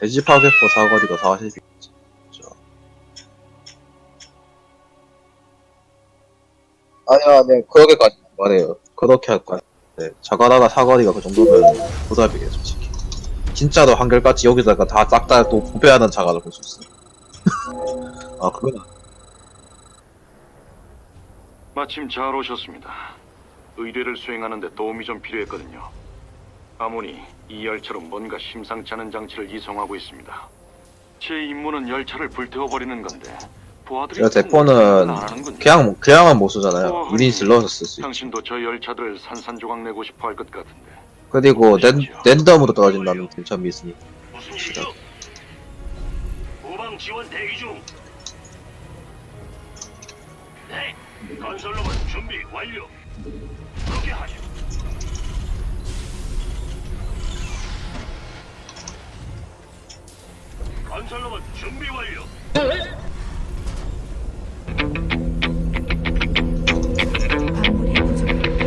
돼지 파괴포 사거리가 40이죠. 아니야, 네, 그렇게까지 말해요. 그렇게 할 거야. 네, 자가다가 사거리가 그 정도면 보답이에요, 솔직히. 진짜로 한결같이 여기다가 다 싹 다 또 부배하는 자가를 볼 수 있어요. 아, 그건 마침 잘 오셨습니다. 의뢰를 수행하는데 도움이 좀 필요했거든요. 아모니 이 열차로 뭔가 심상치 않은 장치를 이송하고 있습니다. 제 임무는 열차를 불태워버리는 건데 부하들이 제가 대포는. 그냥, 그냥은 못 쓰잖아요. 어, 1인 질러서 쓸 수 있죠. 당신도 저 열차들을 산산조각 내고 싶어 할 것 같은데. 그리고 랜, 랜덤으로 떨어진다는 점이 있으니까. 무슨 일이죠? 후방 지원 대기 중. 네, 건설 로봇 준비 완료. 그렇게 하죠. 건설로봇 준비 완료. 광물이 부족합니다.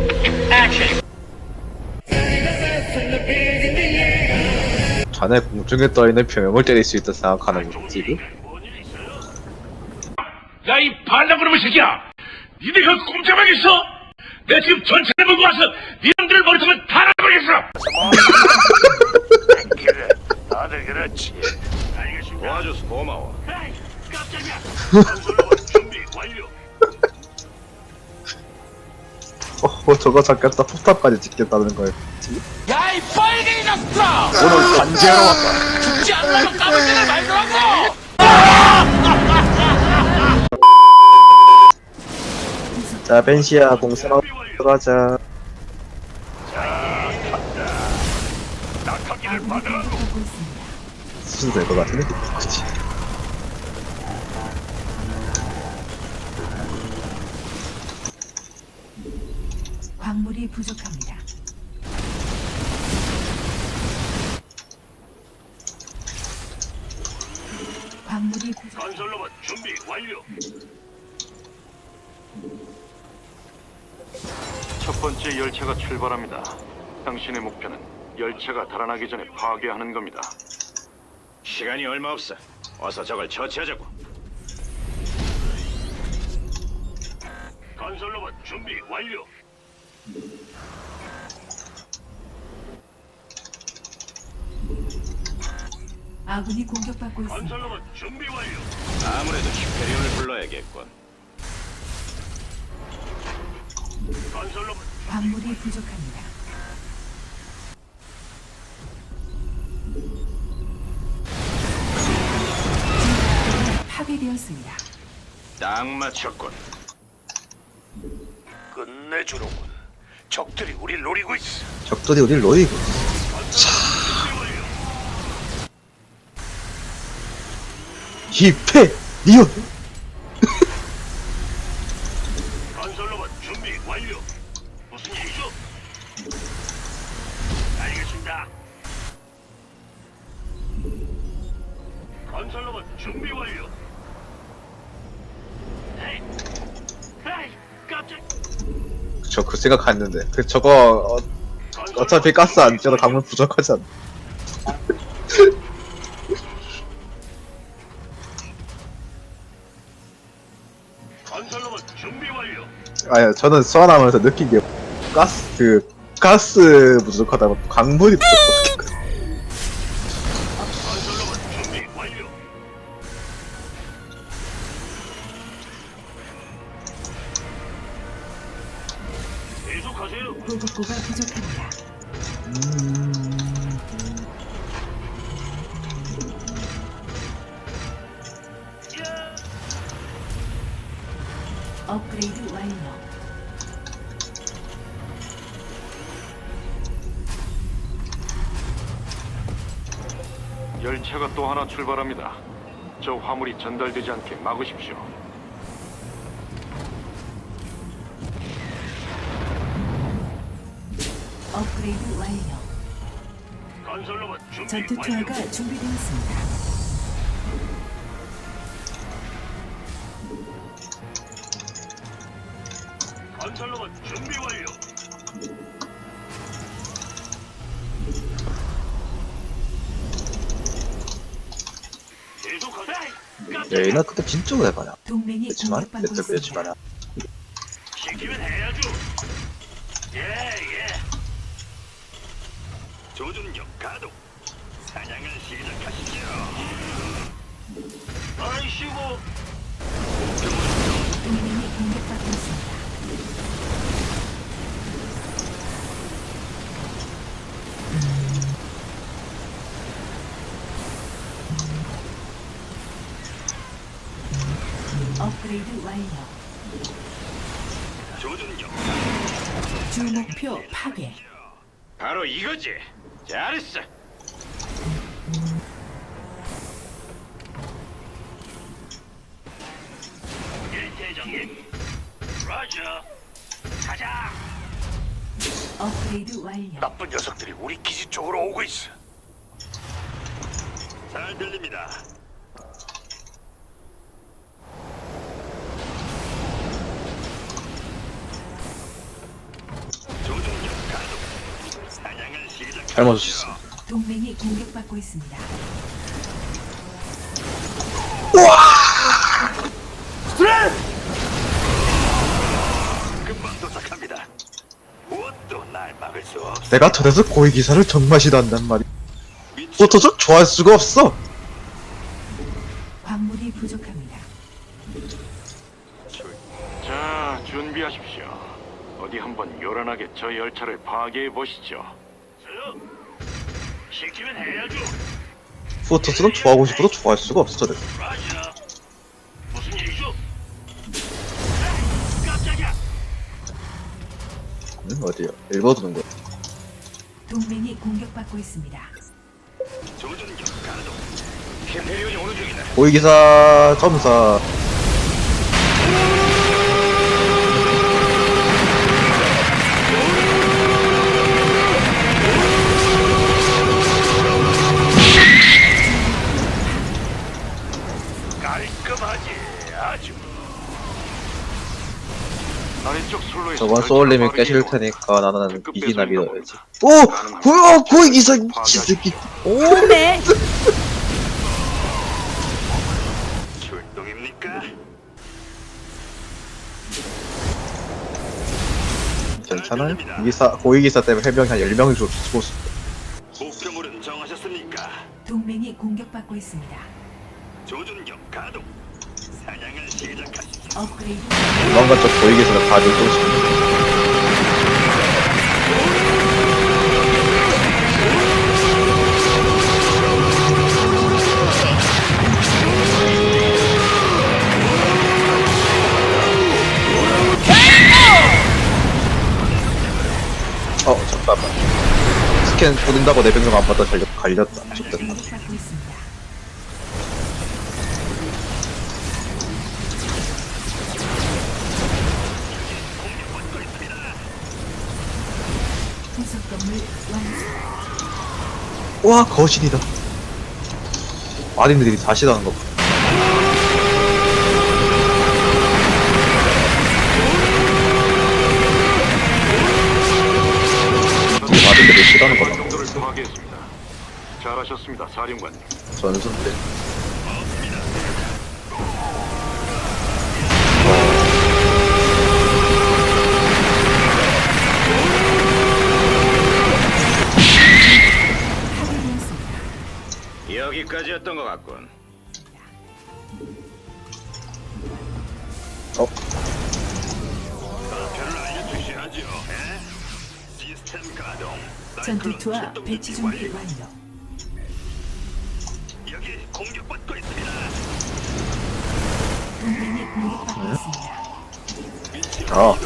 자네 공중에 떠있는 병을 때릴 수 있다 생각하는 거지, 지금? 뭔일 있어요? 야, 이 반란그놈의 새끼야! 니네 그 꼼짝하게 있어! 내가 지금 전차를 보고 와서 니놈들을 머리통을 다 날아버리겠어! 그래, 다들 그렇지. 도와줘서 고마워. 에이, 깜짝이야. 건설로봇 준비 완료. 어, 저거 잡겠다. 포탑까지 찍겠다는 거예요. 야, 이 빨갱이 녀석들아! 오늘 반지하러 왔다. 죽지 않으면 까불지를 말더라고! 자, 벤시아 공세하고 들어가자. 수준 될것 같은데? 그치. 광물이 부족합니다. 광물이 부족. 건설로봇 준비 완료. 첫 번째 열차가 출발합니다. 당신의 목표는 열차가 달아나기 전에 파괴하는 겁니다. 시간이 얼마 없어. 어서 저걸 처치하자고. 건설로봇 준비 완료. 아군이 공격받고 있습니다. 건설로봇 준비 완료. 아무래도 히페리온을 불러야겠군. 건설로봇 광물이 부족합니다. 딱 맞췄군. 끝내주로군. 적들이 우릴 노리고 있어. 적들이 우리를 노리고. 히페! 니온! 건설로봇 준비 완료. 무슨 일이죠? 알겠습니다. 건설로봇 준비 완료. 저 그 생각했는데. 그, 저거, 어, 어차피 가스 안 쪄도 강물 부족하지 않나. 아니, 저는 소환하면서 느낀 게, 가스, 그, 가스 부족하다고 강물이 부족하다. 열차가 또 하나 출발합니다. 저 화물이 전달되지 않게 막으십시오. 업그레이드 완료. 건설로봇 준비 전투. 투하가 준비되었습니다. 레이나 그때 가냐 동맹이 그렇지만 공격받고 몇점 있습니다. 몇점하냐 시키면 해야죠. 예, 예. 조준력 가동. 사냥을 시작하시죠. 아이씨고. 동맹이 공격받고 있습니다. 업그레이드 완료. 조준력. 주 목표 파괴. 바로 이거지. 잘했어. 일대장님. 라자. 가자. 업그레이드 완료. 나쁜 녀석들이 우리 기지 쪽으로 오고 있어. 잘 들립니다. 잘못 줬어 동맹이 공격받고 있습니다. 금방 도착합니다. 무엇도 날 막을 수 없어. 내가 저래서 고위 기사를 정말 싫어한단 말이야 포토적 좋아할 수가 없어 광물이 부족합니다. 자, 준비하십시오. 어디 한번 요란하게 저 열차를 파괴해 보시죠. 시키면 해야죠. 포토스는 좋아하고 싶어도 좋아할 수가 없어 저래서 라자. 무슨 일이죠? 에이, 깜짝이야. 응, 어디야 읽어두는 거야 동맹이 공격받고 있습니다. 조준력 가동. 히페리온이 오는 중이다. 고위 기사 점사 열차가 소울님이 깨실. 테니까 나는 이기나 믿어야지. 오! 뭐야 고위 기사 미친 새끼 오네. 출동입니까? 괜찮아요? 기사 고위 기사 때문에 해병이 한 10명이 죽었어 목표물은 정하셨습니까? 동맹이 공격받고 있습니다. 사냥을 저 고위 기사가 다 죽고 싶어 어 잠깐만. 스캔 뿌린다고 내 병력 안 받아 갈렸, 갈렸다 좋겠다 와 거신이다 아린들이 다시 나는 거 봐. 아린들이 싫어하는 거 봐. 정도를 파괴했습니다. 잘하셨습니다, 사령관님. 전순대 여기까지였던 것 같군. 어? 에? 시스템 가동. 전투투와 출동 배치 준비 준비 완료. 완료. 여기 공격받고 있습니다. 동맹이 공격받고 있습니다. 위치로 어.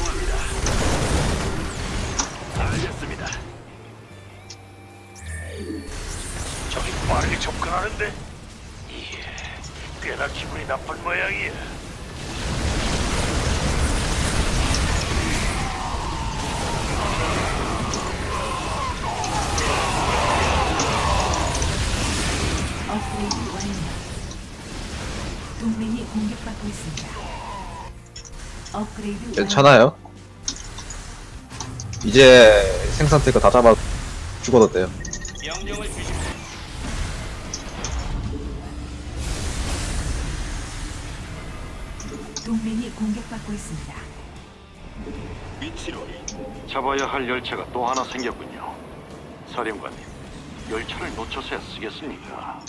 빨리 접근하는데. 이게 꽤나 기분이 나쁜 모양이야. 업그레이드 완료. 동맹이 공격받고 있습니다. 업그레이드 완료. 괜찮아요 이제 생산태가 다 잡아 죽어도 돼요 명령을 주십시오. 동맹이 공격받고 있습니다. 위치로 잡아야 할 열차가 또 하나 생겼군요. 사령관님, 열차를 놓쳐서야 쓰겠습니까?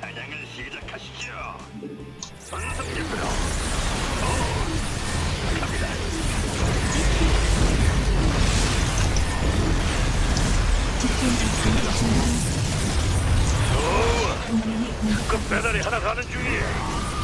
사냥을 시작하시죠. 선성적으로 집중 작전을 준비하십시오. 동맹이 공격 그 배달이 하나 가는 중이에요.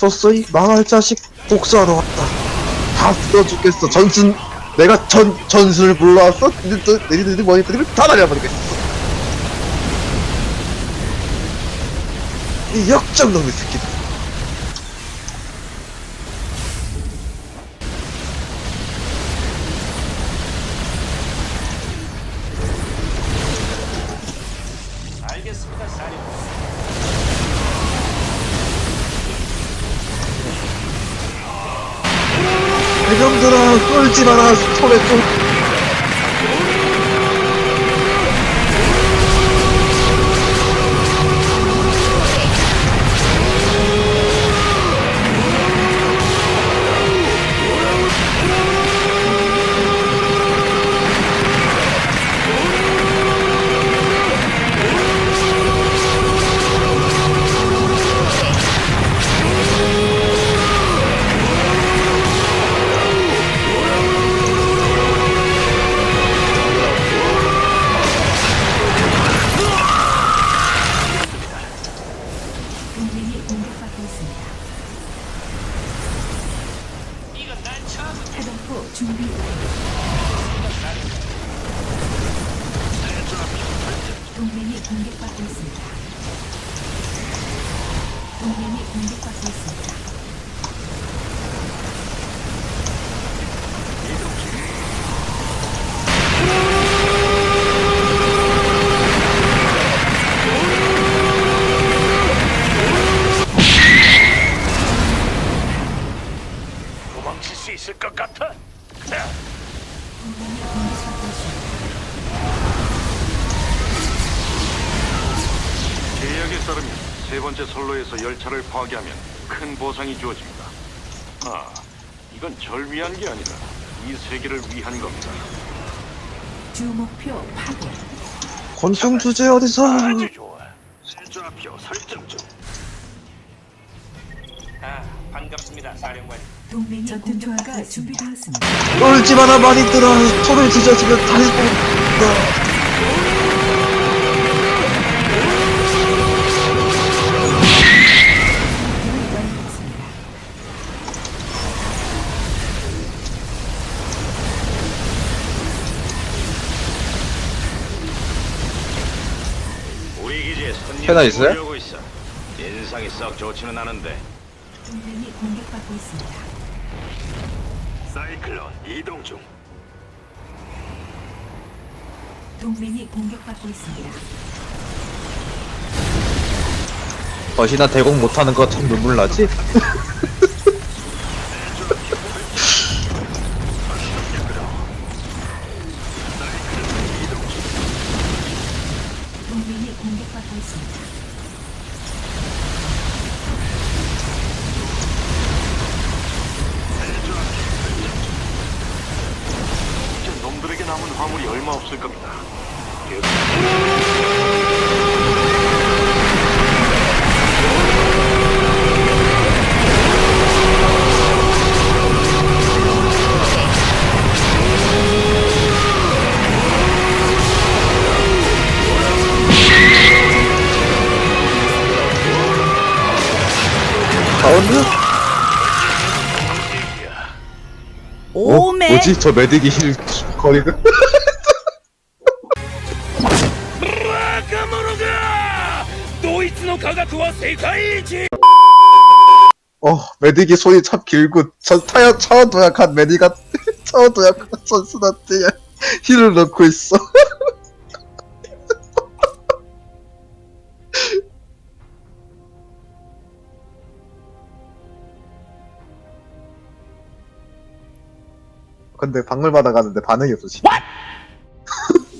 붙었어 이 망할 자식 복수하러 왔다. 다 쓰러 죽겠어. 전순 내가 전 전술을 불러왔어? 너희들 너희들 뭐니들을 다 날려버리겠어. 이 역정놈의 새끼들 대병들아 쫄지 마라 손에 좀 파괴하면 큰 보상이 주어집니다. 아, 이건 절 위한 게 아니라 이 세계를 위한 겁니다. 주 목표 파괴. 권총 주제 어디서 아주 좋아. 좌표 설정 중. 아, 반갑습니다, 사령관님. 동맹이 전투투하가 준비되었습니다. 쫄지 마라 많이들아 손을 뒤져지면 다시 뽑는다 해나 있어요? 있어. 인상이 썩 좋지는 않은데 동맹이 공격받고 있습니다. 사이클론 이동 중. 동맹이 공격받고 있습니다. 것이나 대공 못하는 거 참 눈물 나지? 뭐지? 저 매드기 힐 세계이지! 어 매드기 손이 참 길고 저 타야 차원 도약한 매니가 저도 약간 선수한테 힐을 넣고 있어. 근데 박물마다 가는데 반응이 없어.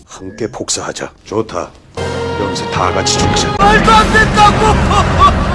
함께 복사하자. 좋다. 여기서 다 같이 죽자. 말도 안 된다고!